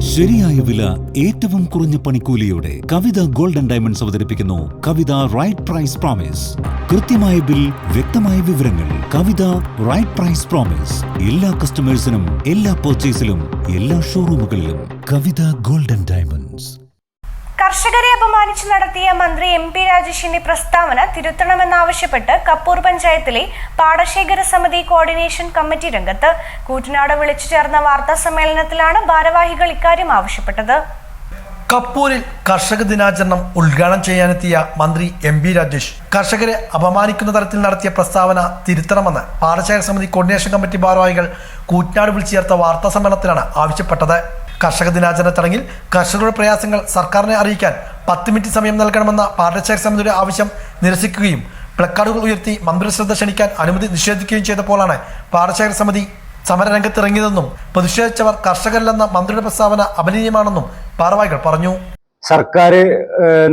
ശരിയായ വില ഏറ്റവും കുറഞ്ഞ പണിക്കൂലിയോടെ കവിത ഗോൾഡൻ ഡയമണ്ട്സ് അവതരിപ്പിക്കുന്നു കവിത റൈറ്റ് പ്രൈസ് പ്രോമിസ്. കൃത്യമായ ബിൽ വ്യക്തമായ വിവരങ്ങൾ. Kavitha right price promise. എല്ലാ കസ്റ്റമേഴ്സിനും എല്ലാ പർച്ചേസിലും എല്ലാ ഷോറൂമുകളിലും കവിത ഗോൾഡൻ ഡയമണ്ട്സ്. കർഷകരെ അപമാനിച്ച് നടത്തിയ മന്ത്രി എം പി രാജേഷിന്റെ പ്രസ്താവന തിരുത്തണമെന്നാവശ്യപ്പെട്ട് കപ്പൂർ പഞ്ചായത്തിലെ പാടശേഖര സമിതി കോർഡിനേഷൻ കമ്മിറ്റി രംഗത്ത് കൂറ്റനാട് വിളിച്ചു ചേർന്ന വാർത്താ സമ്മേളനത്തിലാണ് ഭാരവാഹികൾ ഇക്കാര്യം ആവശ്യപ്പെട്ടത്. കപ്പൂരിൽ കർഷക ദിനാചരണം ഉദ്ഘാടനം ചെയ്യാനെത്തിയ മന്ത്രി എം പി രാജേഷ് കർഷകരെ അപമാനിക്കുന്ന തരത്തിൽ നടത്തിയ പ്രസ്താവന തിരുത്തണമെന്ന് പാടശേഖര സമിതി കോർഡിനേഷൻ കമ്മിറ്റി ഭാരവാഹികൾ കൂറ്റനാട് വിളിച്ചു ചേർത്ത വാർത്താ സമ്മേളനത്തിലാണ് ആവശ്യപ്പെട്ടത്. കർഷക ദിനാചരണ ചടങ്ങിൽ കർഷകരുടെ പ്രയാസങ്ങൾ സർക്കാരിനെ അറിയിക്കാൻ പത്ത് മിനിറ്റ് സമയം നൽകണമെന്ന പാടശേഖര സമിതിയുടെ ആവശ്യം നിരസിക്കുകയും പ്ലക്കാർഡുകൾ ഉയർത്തി മന്ത്രി ശ്രദ്ധ ക്ഷണിക്കാൻ അനുമതി നിഷേധിക്കുകയും ചെയ്തപ്പോഴാണ് പാടശേഖര സമിതി സമരരംഗത്തിറങ്ങിയതെന്നും പ്രതിഷേധിച്ചവർ കർഷകരില്ലെന്ന മന്ത്രിയുടെ പ്രസ്താവന അപനീയമാണെന്നും പാറവായികൾ പറഞ്ഞു. സർക്കാർ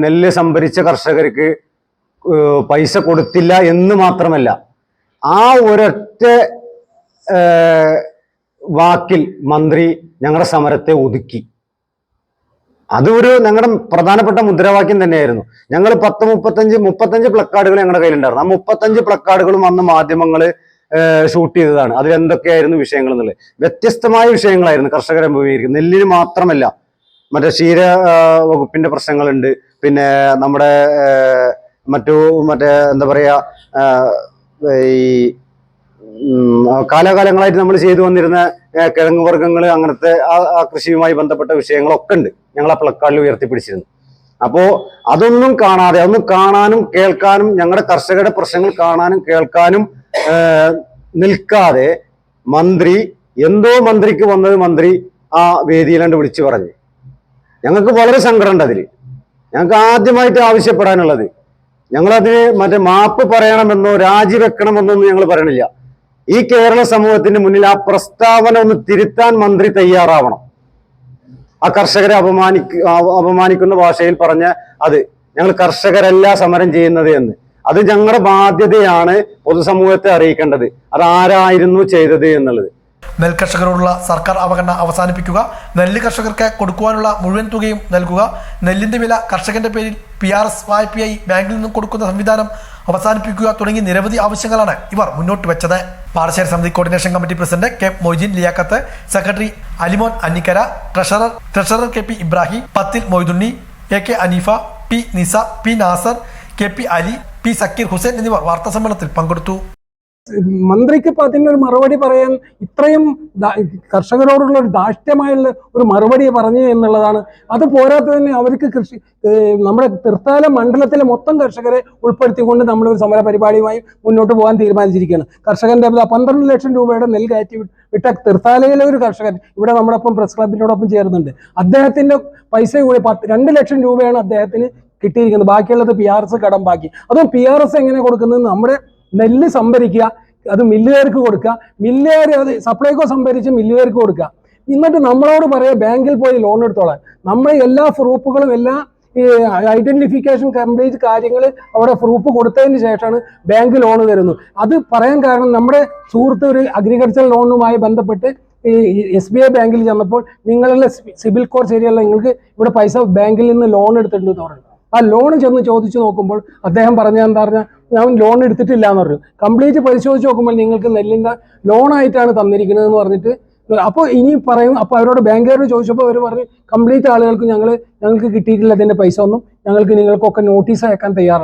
നെല്ല് സംഭരിച്ച കർഷകർക്ക് പൈസ കൊടുത്തില്ല എന്ന് മാത്രമല്ല ആ ഒരൊറ്റ വാക്കിൽ മന്ത്രി ഞങ്ങളുടെ സമരത്തെ ഒതുക്കി. അതൊരു ഞങ്ങളുടെ പ്രധാനപ്പെട്ട മുദ്രാവാക്യം തന്നെയായിരുന്നു. ഞങ്ങൾ പത്ത് മുപ്പത്തഞ്ച് മുപ്പത്തഞ്ച് പ്ലക്കാർഡുകൾ ഞങ്ങളുടെ കയ്യിലുണ്ടായിരുന്നു. ആ മുപ്പത്തഞ്ച് പ്ലക്കാർഡുകളും അന്ന് മാധ്യമങ്ങൾ ഷൂട്ട് ചെയ്തതാണ്. അതിൽ എന്തൊക്കെയായിരുന്നു വിഷയങ്ങൾ എന്നുള്ളത്. വ്യത്യസ്തമായ വിഷയങ്ങളായിരുന്നു കർഷകർ അനുഭവിക്കുന്നത് നെല്ലിന് മാത്രമല്ല മറ്റേ ക്ഷീര വകുപ്പിന്റെ പ്രശ്നങ്ങളുണ്ട്. പിന്നെ നമ്മുടെ മറ്റു മറ്റേ എന്താ പറയാ ഈ കാലാകാലങ്ങളായിട്ട് നമ്മൾ ചെയ്തു വന്നിരുന്ന കിഴങ്ങ് വർഗങ്ങൾ അങ്ങനത്തെ ആ കൃഷിയുമായി ബന്ധപ്പെട്ട വിഷയങ്ങളൊക്കെ ഉണ്ട്. ഞങ്ങൾ ആ പ്ലക്കാർഡിൽ ഉയർത്തിപ്പിടിച്ചിരുന്നു. അപ്പോ അതൊന്നും കാണാതെ അതൊന്നും കാണാനും കേൾക്കാനും ഞങ്ങളുടെ കർഷകരുടെ പ്രശ്നങ്ങൾ കാണാനും കേൾക്കാനും നിൽക്കാതെ മന്ത്രി എന്തോ മന്ത്രിക്ക് വന്നത് മന്ത്രി ആ വേദിയിലാണ്ട് വിളിച്ചു പറഞ്ഞു. ഞങ്ങൾക്ക് വളരെ സങ്കടമുണ്ട് അതിൽ ഞങ്ങൾക്ക് ആദ്യമായിട്ട് ആവശ്യപ്പെടാനുള്ളത്. ഞങ്ങളതിന് മറ്റേ മാപ്പ് പറയണമെന്നോ രാജിവെക്കണമെന്നോ ഒന്നും ഞങ്ങൾ പറയണില്ല. ഈ കേരള സമൂഹത്തിന് മുന്നിൽ ആ പ്രസ്താവന ഒന്ന് തിരുത്താൻ മന്ത്രി തയ്യാറാവണം. ആ കർഷകരെ അപമാനിക്ക അപമാനിക്കുന്ന ഭാഷയിൽ പറഞ്ഞ അത് ഞങ്ങൾ കർഷകരല്ല സമരം ചെയ്യുന്നത് എന്ന്. അത് ഞങ്ങളുടെ ബാധ്യതയാണ് പൊതുസമൂഹത്തെ അറിയിക്കേണ്ടത്. അത് ആരായിരുന്നു ചെയ്തത് എന്നുള്ളത്. നെൽകർഷകരോടുള്ള സർക്കാർ അവഗണന അവസാനിപ്പിക്കുക. നെല്ല് കർഷകർക്ക് കൊടുക്കുവാനുള്ള മുഴുവൻ തുകയും നൽകുക. നെല്ലിന്റെ വില കർഷകന്റെ പേരിൽ പി ആർ എസ് വായ്പയായി ബാങ്കിൽ നിന്നും കൊടുക്കുന്ന സംവിധാനം അവസാനിപ്പിക്കുക തുടങ്ങി നിരവധി ആവശ്യങ്ങളാണ് ഇവർ മുന്നോട്ട് വെച്ചത്. പാടശേഖര സമിതി coordination committee president K Moideen Liyakath secretary Alimon Annikkara treasurer treasurer K P Ibrahim Pathil Moidunni A K Aneefa P Nisa P Nasar K P Ali P Sakkeer Hussain എന്നിവർ വാർത്താ സമ്മേളനത്തിൽ പങ്കെടുത്തു. മന്ത്രിക്ക് ഇപ്പൊ അതിനൊരു മറുപടി പറയാൻ ഇത്രയും കർഷകരോടുള്ള ഒരു ദാഷ്ട്യമായുള്ള ഒരു മറുപടി പറഞ്ഞു എന്നുള്ളതാണ്. അത് പോരാതെ തന്നെ അവർക്ക് കൃഷി നമ്മുടെ തൃത്താല മണ്ഡലത്തിലെ മൊത്തം കർഷകരെ ഉൾപ്പെടുത്തിക്കൊണ്ട് ഒരു സമര പരിപാടിയുമായി മുന്നോട്ട് പോകാൻ തീരുമാനിച്ചിരിക്കുകയാണ്. കർഷകന്റെ പന്ത്രണ്ട് ലക്ഷം രൂപയുടെ നെൽ കയറ്റി വിട്ട തൃത്താലയിലെ ഒരു കർഷകൻ ഇവിടെ നമ്മുടെ ഒപ്പം പ്രസ് ക്ലബിനോടൊപ്പം ചേരുന്നുണ്ട്. അദ്ദേഹത്തിന്റെ പൈസ കൂടി പത്ത് രണ്ട് ലക്ഷം രൂപയാണ് അദ്ദേഹത്തിന് കിട്ടിയിരിക്കുന്നത്. ബാക്കിയുള്ളത് പി ആർ എസ് കടം ബാക്കി. അതും പി ആർ എസ് എങ്ങനെ കൊടുക്കുന്നത് നമ്മുടെ നെല്ല് സംഭരിക്കുക അത് മില്ലുകാർക്ക് കൊടുക്കുക മില്ലുകാർ അത് സപ്ലൈകോ സംഭരിച്ച് മില്ലുകാർക്ക് കൊടുക്കുക. എന്നിട്ട് നമ്മളോട് പറയുക ബാങ്കിൽ പോയി ലോൺ എടുത്തോളാം നമ്മൾ എല്ലാ പ്രൂഫുകളും എല്ലാ ഈ ഐഡന്റിഫിക്കേഷൻ കംപ്ലീറ്റ് കാര്യങ്ങൾ അവിടെ പ്രൂഫ് കൊടുത്തതിന് ശേഷമാണ് ബാങ്ക് ലോൺ തരുന്നത് അത് പറയാൻ കാരണം നമ്മുടെ സുഹൃത്ത് ഒരു അഗ്രികൾച്ചർ ലോണുമായി ബന്ധപ്പെട്ട് ഈ എസ് ബി ഐ ബാങ്കിൽ ചെന്നപ്പോൾ നിങ്ങളുടെ സിബിൽ കോർ ശരിയല്ല നിങ്ങൾക്ക് ഇവിടെ പൈസ ബാങ്കിൽ നിന്ന് ലോൺ എടുത്തിട്ടുണ്ട് എന്ന് ആ ലോൺ ചെന്ന് ചോദിച്ചു നോക്കുമ്പോൾ അദ്ദേഹം പറഞ്ഞ എന്താ പറഞ്ഞാൽ ഞാൻ ലോൺ എടുത്തിട്ടില്ല എന്ന് പറഞ്ഞു. കംപ്ലീറ്റ് പരിശോധിച്ച് നോക്കുമ്പോൾ നിങ്ങൾക്ക് നെല്ലിന്റെ ലോണായിട്ടാണ് തന്നിരിക്കുന്നത് എന്ന് പറഞ്ഞിട്ട് അപ്പോൾ ഇനി പറയും അപ്പോൾ അവരോട് ബാങ്കുകാരോട് ചോദിച്ചപ്പോൾ അവർ പറഞ്ഞു കംപ്ലീറ്റ് ആളുകൾക്ക് ഞങ്ങൾ ഞങ്ങൾക്ക് കിട്ടിയിട്ടില്ല അതിന്റെ പൈസ ഒന്നും ഞങ്ങൾക്ക് നിങ്ങൾക്കൊക്കെ നോട്ടീസ് അയക്കാൻ തയ്യാറാണ്